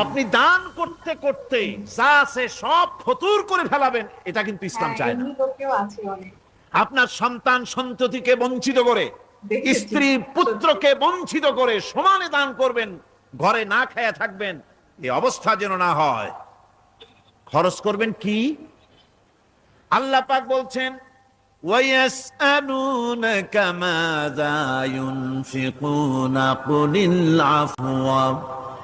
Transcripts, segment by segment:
আপনি দান করতে করতে যা আছে সব ফতুর করে ফেলাবেন এটা কিন্তু ইসলাম হ্যাঁ, চায় না এমনি লোকেও আছে অনেক আপনার সন্তান সন্ততিকে বঞ্চিত করে দেখেছি। স্ত্রী পুত্রকে বঞ্চিত করে সমানে দান করবেন ঘরে না খেয়ে থাকবেন এই অবস্থা যেন না হয় খরচ করবেন কি আল্লাহ পাক বলছেন وَيَسْأَلُونَكَ مَاذَا يُنْفِقُونَ قُلِ الْعَفْوَ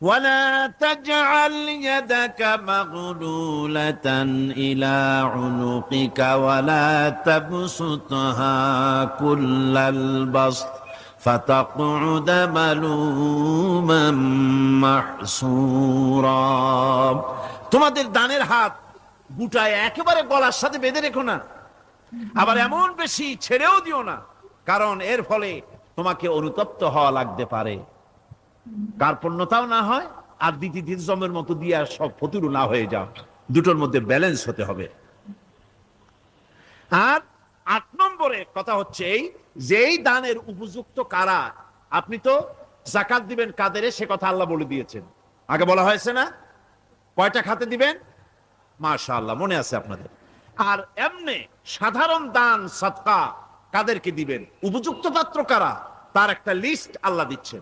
ولا تجعل يدك مغلولة إلى عنقك ولا تبسطها كل البسط فتقعد ملوما محسورا তোমাদের দানের হাত গুটায় একেবারে গলার সাথে বেঁধে রেখো না আবার এমন বেশি ছেড়েও দিও না কারণ এর ফলে তোমাকে অনুতপ্ত হওয়া লাগতে পারে কার্পণ্যতাও না হয়, আর দ্বিতীয় জমের মতো দিয়ে আর সব ফতুরু না হয়ে যাও। দুটোর মধ্যে ব্যালেন্স হতে হবে। আর আট নম্বরে কথা হচ্ছে এই, যেই দানের উপযুক্ত কারা, আপনি তো জাকাত দিবেন কাদেরে, সে কথা আল্লাহ বলে দিয়েছেন। আগে বলা হয়েছে না? কয়টা খাতে দিবেন? মাশাআল্লাহ, মনে আছে আপনাদের। আর এমনি সাধারণ দান, সৎকা কাদেরকে দিবেন? উপযুক্ত পাত্র কারা? তার একটা লিস্ট আল্লাহ দিচ্ছেন।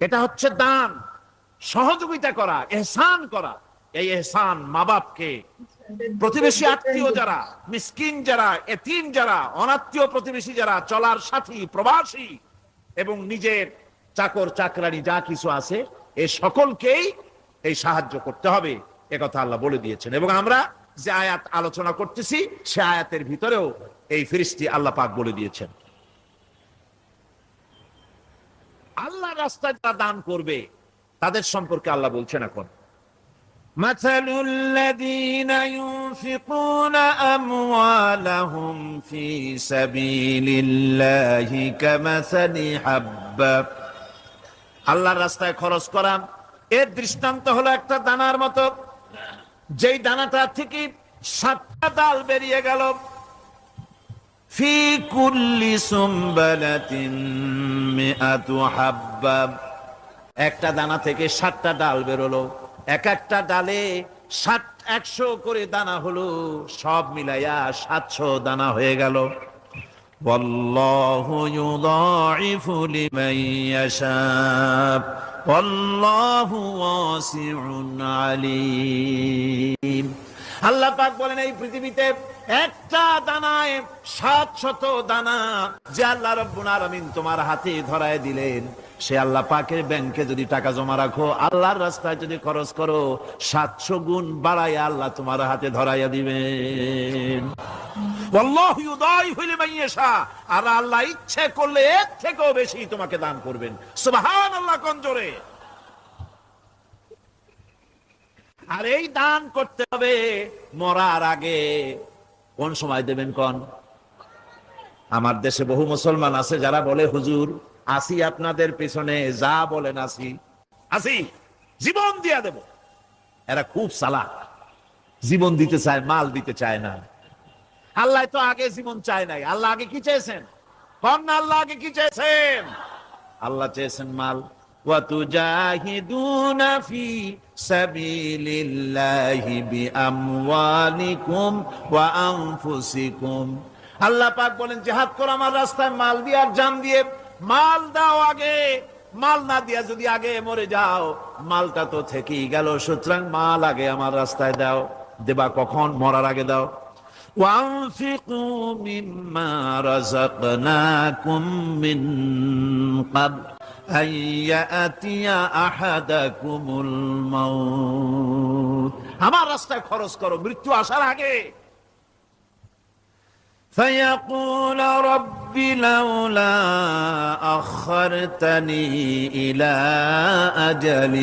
এটা হচ্ছে দান, সহযোগিতা করা, এহসান করা। এই এহসান মা বাপকে প্রতিবেশী আত্মীয় যারা, মিসকিন যারা, এতিম যারা, অনাত্মীয় প্রতিবেশী যারা, চলার সাথী, প্রবাসী এবং নিজের চাকর, চাকরানি যা কিছু আছে, এ সকলকেই এই সাহায্য করতে হবে। এ কথা আল্লাহ বলে দিয়েছেন। এবং আমরা যে আয়াত আলোচনা করতেছি, সে আয়াতের ভিতরেও এই ফিরিস্তি আল্লাহ পাক বলে দিয়েছেন। আল্লাহ রাস্তায় যারা দান করবে তাদের সম্পর্কে আল্লাহ বলছেন এখন مثل الذين ينفقون أموالهم في سبيل الله كمثل حبة আল্লাহর রাস্তায় খরচ করা এর দৃষ্টান্ত হলো একটা দানার মতো যেই দানাটা থেকে সাতটা ডাল বেরিয়ে গেল ফি কুল্লি সুম্বালাতিন মিআতু হাব্বা একটা দানা থেকে সাতটা ডাল বেরোলো এক একটা ডালে ষাট একশো করে দানা হলো সব মিলাইয়া সাতশো দানা হয়ে গেল والله يضاعف لمن يشاء والله واسع عليم আল্লাহ পাক বলেন এই পৃথিবীতে একটা দানায় সাত শত দানা। যে আল্লাহ রব্বুল আলামিন তোমার হাতে ধরায় দিলেন, সে আল্লাহ পাকের ব্যাংকে যদি টাকা জমা রাখো, আল্লাহর রাস্তায় যদি খরচ করো, সাতশো গুণ বাড়াইয়া আল্লাহ তোমার হাতে ধরাইয়া দিবেন। আর আল্লাহ ইচ্ছে করলে এর থেকেও বেশি তোমাকে দান করবেন। সুবহানাল্লাহ, কোন জোরে? আর এই দান করতে হবে মরার আগে। কোন সময় দেবেন কোন? আমার দেশে বহু মুসলমান আছে যারা বলে, হুজুর, আসি আপনাদের পিছনে, যা বলেন আসি। আসি, জীবন দিয়া দেব। এরা খুব সালাক জীবন দিতে চায়, মাল দিতে চায় না। আল্লাহ তো আগে জীবন চায় নাই। আল্লাহ আগে কি চেয়েছেন? কন আল্লাহ আগে কি চেয়েছেন? আল্লাহ চেয়েছেন মাল। وتجاهدون في سبيل الله بأموالكم وأنفسكم আল্লাহ পাক বলেন জিহাদ করো আমার রাস্তায় মাল দিয়ে আর জান দিয়ে মাল দাও আগে মাল না দিয়া যদি আগে মরে যাও মালটা তো থেকেই গেল সুতরাং মাল আগে আমার রাস্তায় দাও দেবা কখন মরার আগে দাও وأنفقوا مما رزقناكم من قبل أن يأتي أحدكم الموت আমার রাস্তায় খরচ করো মৃত্যু আসার আগে فيقول رب لولا أخرتني إلى أجل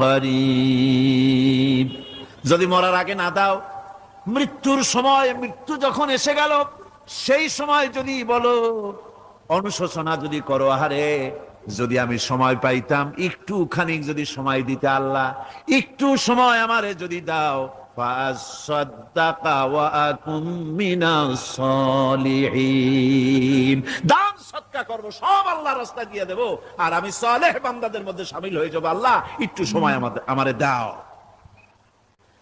قريب যদি মরার আগে না দাও মৃত্যুর সময় মৃত্যু যখন এসে গেল সেই সময় যদি বলো অনুশোচনা যদি করো আহারে যদি আমি সময় পাইতাম একটু খানিক যদি সময় দিতে আল্লাহ, একটু সময় আমারে যদি দাও। দান সৎকা করব, সব আল্লাহ রাস্তা দিয়ে দেবো। আর আমি সলেহ বান্দাদের মধ্যে সামিল হয়ে যাব। আল্লাহ, একটু সময় আমাদের, আমারে দাও।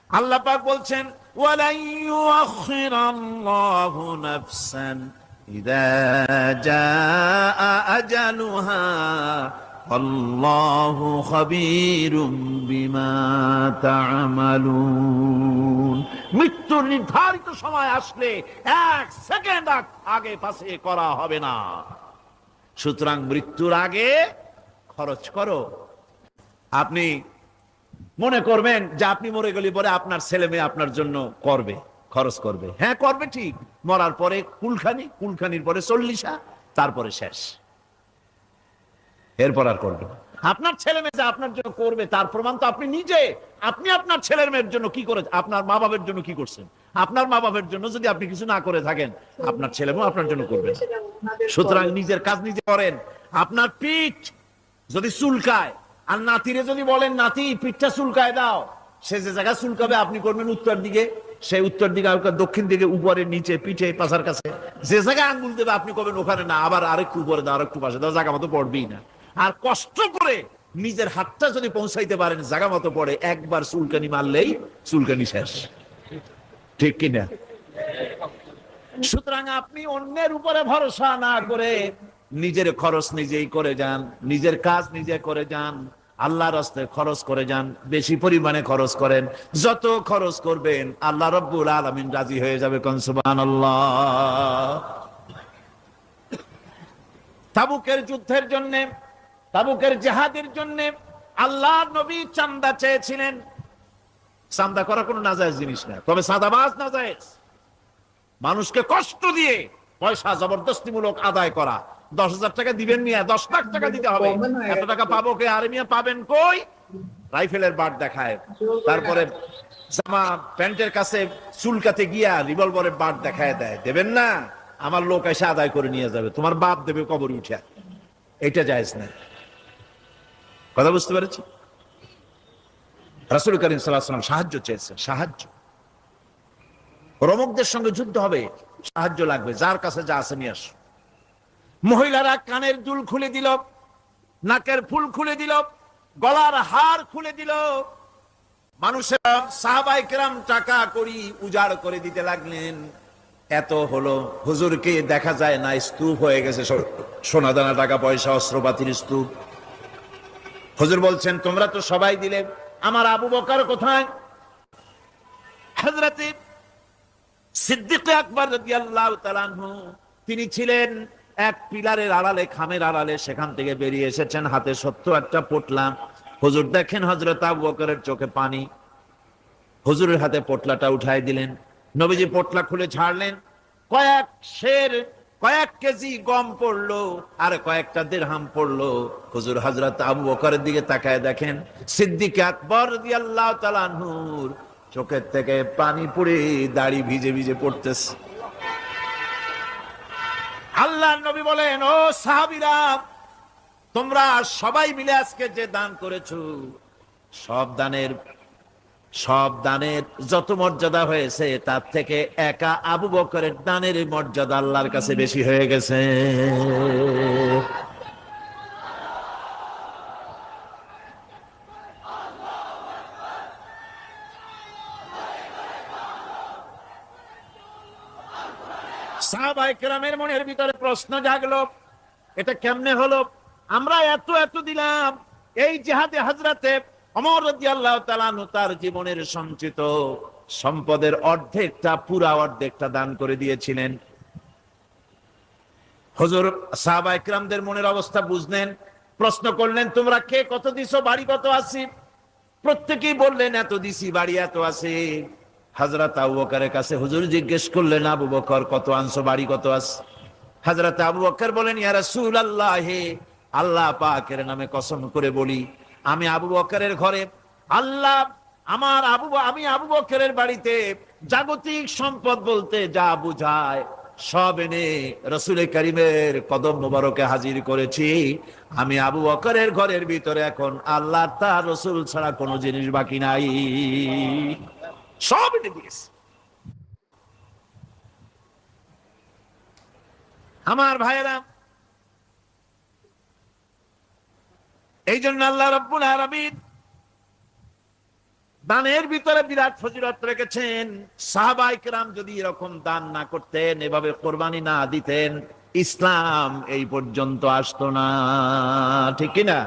আল্লাহ পাক বলছেন ওয়ালাইয়ু আখিরাল্লাহু নাফসান। তা'মালুন। মৃত্যুর নির্ধারিত সময় আসলে এক সেকেন্ড আগে পাশে করা হবে না। সুতরাং মৃত্যুর আগে খরচ করো। আপনি মনে করবেন যে আপনি মরে গেলে পরে আপনার ছেলে মেয়ে আপনার জন্য করবে। খরচ করবে। হ্যাঁ করবে ঠিক। মরার পরে কুলখানি, কুলখানির পরে চল্লিশা, তারপরে শেষ। এরপর আর করবে আপনার ছেলে মেয়ে যে আপনার জন্য করবে, তার প্রমাণ তো আপনি নিজে। আপনি আপনার ছেলের মেয়ের জন্য কি করে আপনার মা বাবার জন্য কি করছেন? আপনার মা বাবার জন্য যদি আপনি কিছু না করে থাকেন, আপনার ছেলে মেয়ে আপনার জন্য করবে সুতরাং নিজের কাজ নিজে করেন। আপনার পিঠ যদি চুলকায়, আর নাতিরে যদি বলেন, নাতি, পিঠটা চুলকায় দাও। সে যে জায়গা চুলকাবে, আপনি করবেন উত্তর দিকে। সেই উত্তর দিকে দক্ষিণ দিকে উপরে, নিচে, পিঠে, পাশার কাছে। যে জায়গায় আঙ্গুল দেবে, আপনি করবেন ওখানে না, আবার আরেকটু উপরে দাও, আরেকটু পাশে দাও, জায়গা মতো পড়বেই না। আর কষ্ট করে নিজের হাতটা যদি পৌঁছাইতে পারেন, জায়গা মতো পড়ে, একবার চুলকানি মারলেই চুলকানি শেষ। ঠিক কিনা? সুতরাং আপনি অন্যের উপরে ভরসা না করে নিজের খরচ নিজেই করে যান, নিজের কাজ নিজে করে যান আল্লাহর রাস্তায় খরচ করে যান, বেশি পরিমাণে খরচ করেন। যত খরচ করবেন, আল্লাহ রব্বুল আলমিন রাজি হয়ে যাবে কনসুবান তাবুকের যুদ্ধের জন্য, তাবুকের জেহাদের জন্য আল্লাহ নবী চান্দা চেয়েছিলেন। চান্দা করা কোনো নাজায়েজ জিনিস না, তবে সাদাবাজ নাজায়েজ। মানুষকে কষ্ট দিয়ে পয়সা জবরদস্তিমূলক আদায় করা দশ হাজার টাকা দিবেন মিয়া দশ লাখ টাকা দিতে হবে। এত টাকা পাবো কে? আরে মিয়া পাবেন কই? রাইফেলের বার দেখায়। তারপরে জামা প্যান্টের কাছে চুলকাতে গিয়া রিভলভারের বার দেখায় দেয়। দেবেন না? আমার লোক এসে আদায় করে নিয়ে যাবে। তোমার বাপ দেবে কবর উঠে। এটা জায়েজ না কথা বুঝতে পেরেছি? রাসুল করিম সাল্লাহ সাল্লাম সাহায্য চেয়েছেন সাহায্য। রমকদের সঙ্গে যুদ্ধ হবে সাহায্য লাগবে। যার কাছে যা আছে নিয়ে আস। মহিলারা কানের দুল খুলে দিল, নাকের ফুল খুলে দিল, গলার হার খুলে দিল। মানুষেরা সাহাবাই কেরাম টাকা করি উজাড় করে দিতে লাগলেন। এত হলো, হুজুরকে দেখা যায় না, স্তূপ হয়ে গেছে সো- সোনা দানা টাকা পয়সা, অস্ত্রপাতির স্তূপ। হুজুর বলছেন, তোমরা তো সবাই দিলে, আমার আবু বকার কোথায়? হজরতে সিদ্দিক আকবর তিনি ছিলেন এক পিলারের আড়ালে, খামের আড়ালে সেখান থেকে বেরিয়ে এসেছেন হাতে সত্য একটা পোটলা। হুজুর দেখেন হযরত আবু বকরের চোখে পানি। হুজুরের হাতে পোটলাটা উঠাই দিলেন। নবীজি পোটলা খুলে ছাড়লেন। কয়েক শের, কয়েক কেজি গম পড়ল আর কয়েকটা দেড়হাম পড়ল। হুজুর হজরত আবু বকরের দিকে তাকায় দেখেন, সিদ্দিক আকবর রাদিয়াল্লাহু তাআলা আনহুর চোখের থেকে পানি পড়ে দাড়ি ভিজে ভিজে পড়তেছে। আল্লাহ নবী বলেন, ও সাহাবিরা, তোমরা সবাই মিলে আজকে যে দান করেছ, সব দানের সব দানের যত মর্যাদা হয়েছে, তার থেকে একা আবু বকরের দানের মর্যাদা আল্লাহর কাছে বেশি হয়ে গেছে। সাহাবাই কেরামের মনের ভিতরে প্রশ্ন জাগলো, এটা কেমনে হলো? আমরা এত এত দিলাম, এই জেহাদে হাজরাতে অমর তাআলা তার জীবনের সঞ্চিত সম্পদের অর্ধেকটা, পুরা অর্ধেকটা দান করে দিয়েছিলেন। মনের অবস্থা বুঝলেন, প্রশ্ন করলেন, তোমরা কে? কত দিছো? বাড়ি কত আছে? প্রত্যেকেই বললেন, এত দিছি, বাড়ি এত আছে। হাজরত আবু বকরের কাছে হুজুর জিজ্ঞেস করলেন, আবু বকর, কত আনছো, বাড়ি কত আছে হাজরত আবু বকর বলেন, ইয়া রাসূলুল্লাহ হে আল্লাহ পাকের নামে কসম করে বলি, আমি আবু বকরের ঘরে, আল্লাহ আমার আবু আমি আবু বকরের বাড়িতে জাগতিক সম্পদ বলতে যা বুঝায়, সব এনে রসুল করিমের কদম মোবারকে হাজির করেছি। আমি আবু বকরের ঘরের ভিতরে এখন আল্লাহ তার রসুল ছাড়া কোনো জিনিস বাকি নাই। সব এনে দিয়েছে। আমার ভাইয়েরা, এই জন্য আল্লাহ রব্বুল আলমিন দানের ভিতরে বিরাট ফজিলত রেখেছেন। সাহাবাইকরাম যদি এরকম দান না করতেন, এভাবে কোরবানি না দিতেন, ইসলাম এই পর্যন্ত আসতো না। ঠিক কিনা?